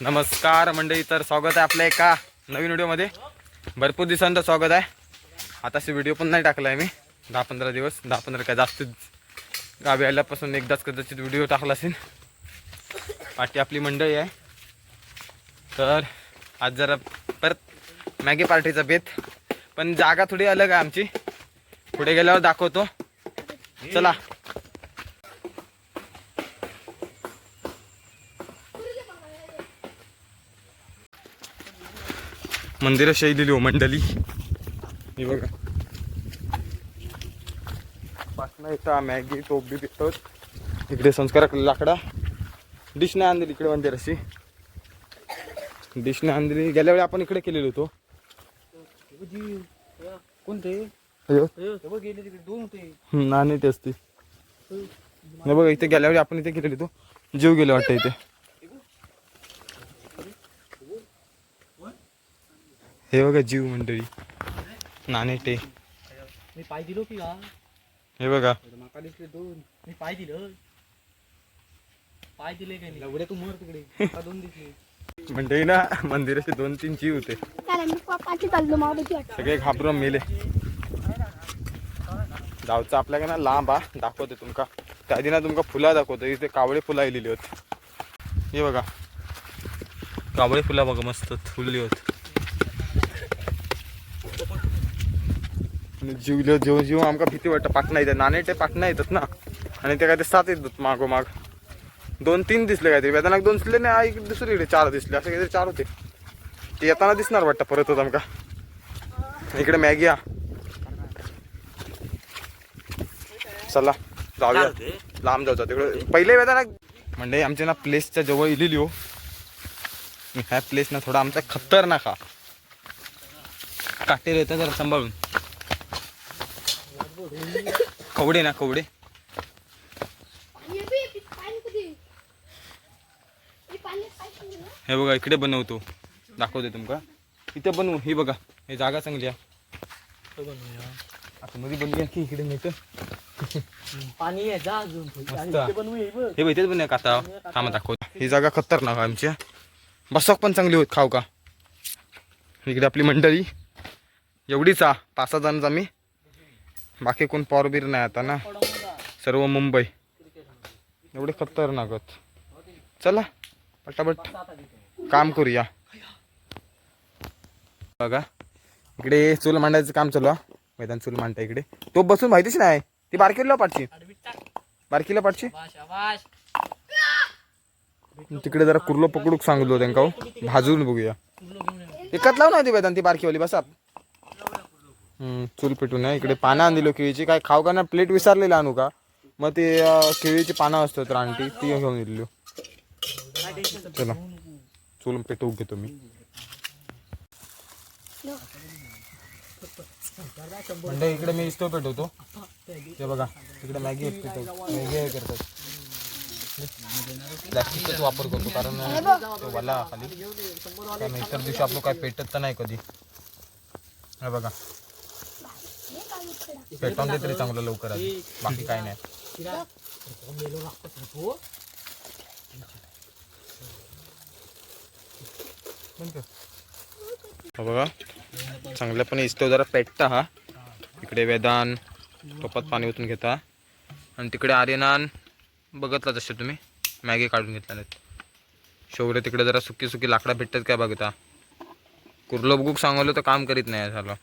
नमस्कार मंडळी तर स्वागत आहे आपल्या एका नवीन व्हिडिओमध्ये. भरपूर दिवसांचं स्वागत आहे. आताशी व्हिडिओ पण नाही टाकला आहे मी. दहा पंधरा दिवस दहा पंधरा काय जास्त गावी आल्यापासून एकदाच कदाचित व्हिडिओ टाकला असेल. पाठी आपली मंडळी आहे. तर आज जरा परत मॅगी पार्टीचा बेत. पण जागा थोडी अलग आहे आमची. पुढे गेल्यावर दाखवतो. चला. मंदिर शैली हो मंडली. हे बघा. पाटणा इथं मॅगी टोप बी इकडे संस्कार लाकडा. डिश नाही आणली इकडे मंदिर अशी डिश नाही आणली. गेल्या वेळी आपण इकडे केलेलो होतो. कोणते? हम्म, नाणे ते. नाही बघा इथे गेल्या वेळी आपण इथे केलेलो होतो. जीव गेले वाटतं इथे. हे बघा जीव मंडळी. नाणे ते मी पाय दिलो की का हे बघा. माका दिसले दोन. मी पाय दिलं. पाय दिले काय नाही. एवढे तू मर तिकडे. दोन दिसले. मंडळी ना मंदिराचे दोन तीन जीव होते. सगळे घाबरून मेले. गावचं आपल्याकडे ना लांब हा दाखवते तुमका. त्या आधी ना तुमका फुला दाखवतो. इथे कावळे फुलं आलेली होत. हे बघा. कावळे फुला बघा मस्त फुलली होत. आणि जीवले जीव जीव आमका भीती वाटतं पाटणा येतात नाणे ते पाटणा येतात ना। आणि ते काय ते सात येतात मागोमाग दोन तीन दिसले काहीतरी वेदनाक दोन दिसले नाही आई दुसरीकडे चार दिसले असं काहीतरी चार होते ते येताना दिसणार वाटतं परत होत आमका इकडे मॅगी हा चला जाऊया लांब जाऊचा तिकडे पहिले वेदा ना म्हणजे आमच्या ना प्लेसच्या जवळ इलेली हो ह्या प्लेस ना थोडा आमचा खतरनाक हा काटेर येतात जरा सांभाळून कवडे ना कवडे. हे ना? हे बघा इकडे बनवतो. दाखवते तुमका. इथे बनवू ही बघा. हे जागा चांगली आहे. आता मध्ये बनवूया की इकडे तर पाणी आहे जा अजून हे बघ. इथेच बनवूया काता थांबा दाखवतो. ही जागा खतरनाक आहे आमची. बसक पण चांगली होत खाऊ का? इकडे आपली मंडळी. एवढीच आ पाच सहा जणांचा मी बाकी कोण पॉरबीर नाही आता ना. सर्व मुंबई. एवढे खतरनाक चला पटापट काम करूया. बघा इकडे चूल मांडायचं काम चालू आहे. मैदान चूल मांडता इकडे. तो बसून माहितीच नाही. ती बारकीला पाठची. बारकीला पाठची. तिकडे जरा कुर्लो पकडूक सांगलो त्यांका भाजून बघूया. एकच लावून ना ती ती बारकीवाली बसा. हम्म, चूल पेटून आहे इकडे पानं आणली केळीची. काय खाऊ का ना प्लेट विसरलेली आणू का? मग ते अं, केळीची पानं असतात रानटी ती घेऊन दिली चला. चूल पेटवू घेतो मी. म्हणजे इकडे मी इस्तो पेटवतो. ते बघा तिकडे मॅगी पेटवतो. मॅगी हे करतात. प्लॅस्टिकचाच वापर करतो कारण तो वाला खाली. कारण इतर दिवशी आपलं काय पेटत तर नाही कधी. हे बघा. पेटवून दे तरी चांगलं लवकर आधी. बाकी काय नाही. हा बघा चांगल्यापणे इस्तो जरा पेटता हा. इकडे वेदान टोपात पाणी ओतून घेता. आणि तिकडे आर्यनान बघतला जसे तुम्ही. मॅगी काढून घेतल्या नाहीत. शौर्य तिकडे जरा सुकी सुकी लाकडा भेटतात काय बघता. कुर्लो बघूक सांगवलं तर काम करीत नाही झालं.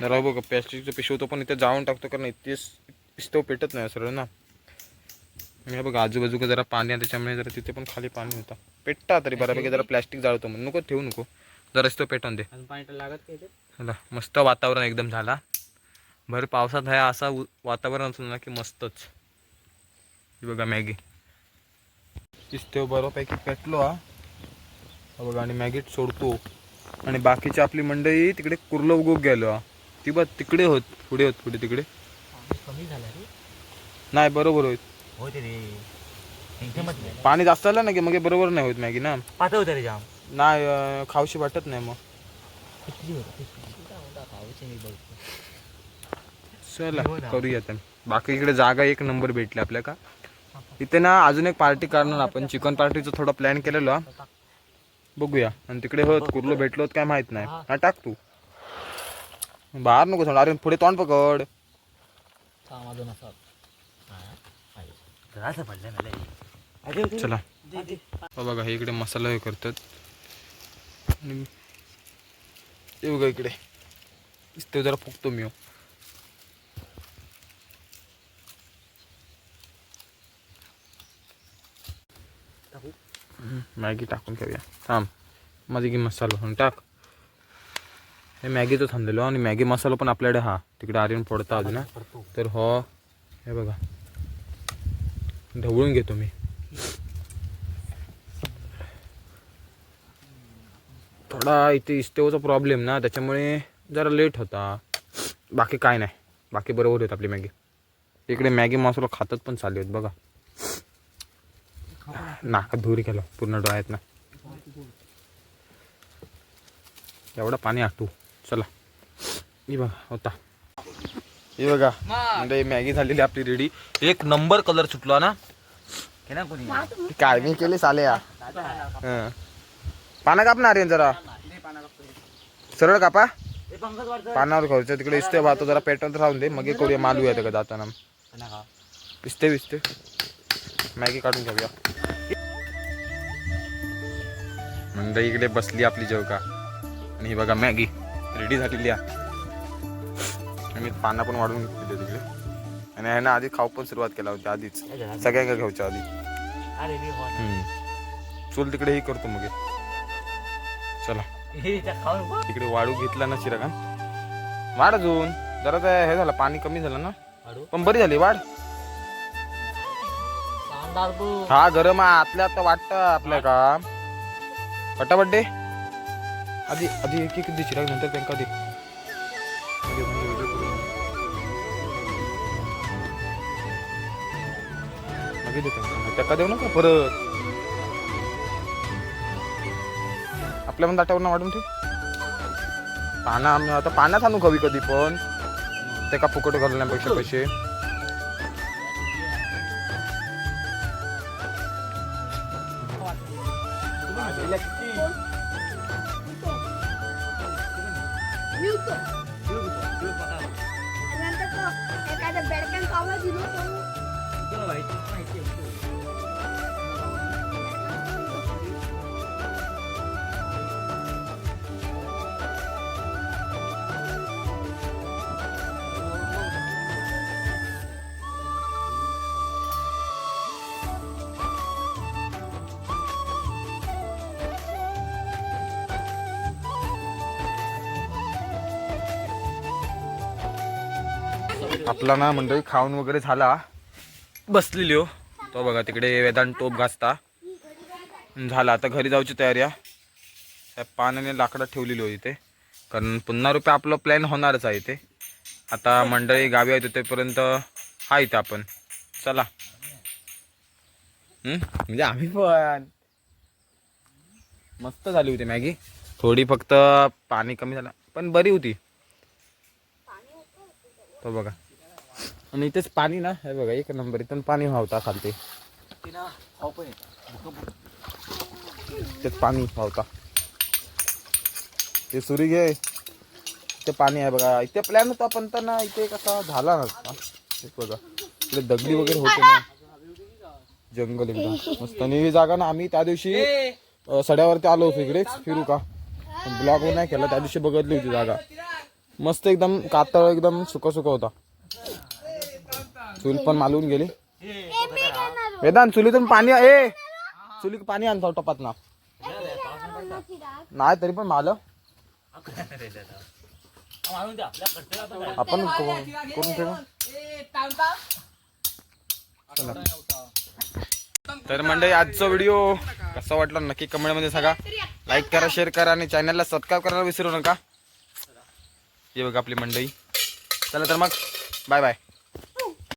जरा बघ प्लॅस्टिकचं पिशवतो पण इथे जाऊन टाकतो कारण इथे स्टोव पेटत नाही सरळ ना. हे बघा आजूबाजूला जरा पाणी आहे त्याच्यामुळे जरा तिथे पण खाली पाणी होतं. पेटता तरी बऱ्यापैकी जरा प्लॅस्टिक जाळतो म्हणून. नको ठेवू नको. जरा तो पेटवून दे. लागत मस्त वातावरण एकदम झाला. भर पावसात आहे असा वातावरण असलं ना की मस्तच. ही बघा मॅगी. दिसते बरोपैकी पेटलो हा. बघा आणि मॅगीत सोडतो. आणि बाकीची आपली मंडळी तिकडे कुर्लो उगोग गेलो हा. ती बघ तिकडे होत पुढे होत पुढे तिकडे. कमी झालं रे. नाही बरोबर होत. होते रे. एकदमच नाही. पाणी जास्त आलं ना की मग हे बरोबर नाही होत मॅगी ना? पातळ होतं रे जाम. नाही अं, खाऊशी वाटत नाही मग. किती होतं खाऊचे मी बघतो. चला हो ना. करूया आता. बाकी इकडे जागा एक नंबर भेटली आपल्या का इथे ना अजून एक पार्टी करणार आपण. चिकन पार्टीचा थोडा प्लॅन केलेलो. बघूया. आणि तिकडे होत कुर्लो भेटलो काय माहीत नाही. हा टाक तू. बाहेर नको सोड अरे पुढे तोंड पकड. काम अजून असं चला. बाबा बघा हे इकडे मसाला हे करतात. आणि येऊ का इकडे. ते जरा फुकतो मी हो. मॅगी टाकून ठेवूया. थांब माझी की मसाला म्हणून टाक. हे मॅगीचं थांबलेलो आणि मॅगी मसाला पण आपल्याकडे हा. तिकडे आर्यन फोडता अजून तर हो हे बघा. ढवळून घेतो मी. थोडा इथे इस्टेवचा प्रॉब्लेम ना त्याच्यामुळे जरा लेट होता. बाकी काय नाही. बाकी बरोबर होत आपली मॅगी. इकडे मॅगी मसाला खातात पण चालले आहेत बघा. नाकात धुरी केला पूर्ण डोळ्यात ना. एवढं पाणी आटू. चला. ही बघा होता. ही बघा म्हणजे मॅगी झालेली आपली रेडी एक नंबर कलर सुटला ना? काय मी केले साले या. पानं कापणार आहे जरा? सरळ कापा. हे पानावर खायचं तिकडे इस्ते वाहतो जरा पेटवत राहून दे. मग करूया मालू येतं का जाताना? का इस्ते विस्ते मॅगी काढून घेऊया. मंडई इकडे बसली आपली जेवका. आणि ही बघा मॅगी. रेडी झालेली आहे. आणि पाना पण वाढून घेतली तिकडे. आणि ह्यानं आधी खाऊ पण सुरुवात केला होती आधीच. सगळ्यांना घ्यायच्या आधी. अरे मी हो. चूल तिकडे ही करतो मग. चला. तिकडे वाळू घेतला ना शिरा वाढ अजून. जरा हे झालं पाणी कमी झालं ना. पण बरी झाली वाढ. हा गरम आतल्या आता वाटतं आपल्या का पटापट दे. आधी आधी एक एक दे शिरा नंतर त्यांका दे. मागे. त्यांका देऊ नका परत. आपल्या पण ताट्यावर वाढून ठेव. पानं आम्ही आता पाण्यात आणू कवी कधी पण. ते का फुकट घालण्यापेक्षा पैसे. मिळतो नंतर तो एखाद्या आपला ना मंडळी खाऊन वगैरे झाला. बसलेली हो. तो बघा तिकडे वेदांत टोप घासता. झाला आता घरी जाऊची तयारी आहे. त्या पाण्याने लाकडं ठेवलेली होती ते कारण पुन्हा रुपये आपलं प्लॅन होणारच आहे इथे. आता मंडळी गावी आहेत तेपर्यंत हा इथं आपण. चला. म्हणजे आम्ही पण. मस्त झाली होती मॅगी. थोडी फक्त पाणी कमी झालं. पण बरी होती. तो बघा. आणि इथेच पाणी ना हे बघा एक नंबर इथून पाणी व्हावता खालते. तेच पाणी व्हावता. ते सुरी घे. ते पाणी आहे बघा. इथे प्लॅन होता पण तर ना इथे कसा झाला नसता. बघा. इकडे दगडी वगैरे होते ना. जंगल एकदम मस्त. आणि ही जागा ना आम्ही त्या दिवशी सड्यावरती आलो होतो इकडेच फिरू का ब्लॉग नाही केला त्या दिवशी बघितली होती जागा. मस्त एकदम कातळ एकदम सुख सुख होता. चूल पण मालवून गेली. वेदांत चुलीतून पाणी ए! चुली पाणी आणतो टपात ना नाही तरी पण माल. आपण करून ठेवू. तर मंडळी आजचा व्हिडिओ कसा वाटला? नक्की कमेंटमध्ये सांगा. लाईक करा शेअर करा आणि चॅनलला सबस्क्राईब करायला विसरू नका. हे बघा आपली मंडळी. चला तर मग. Bye bye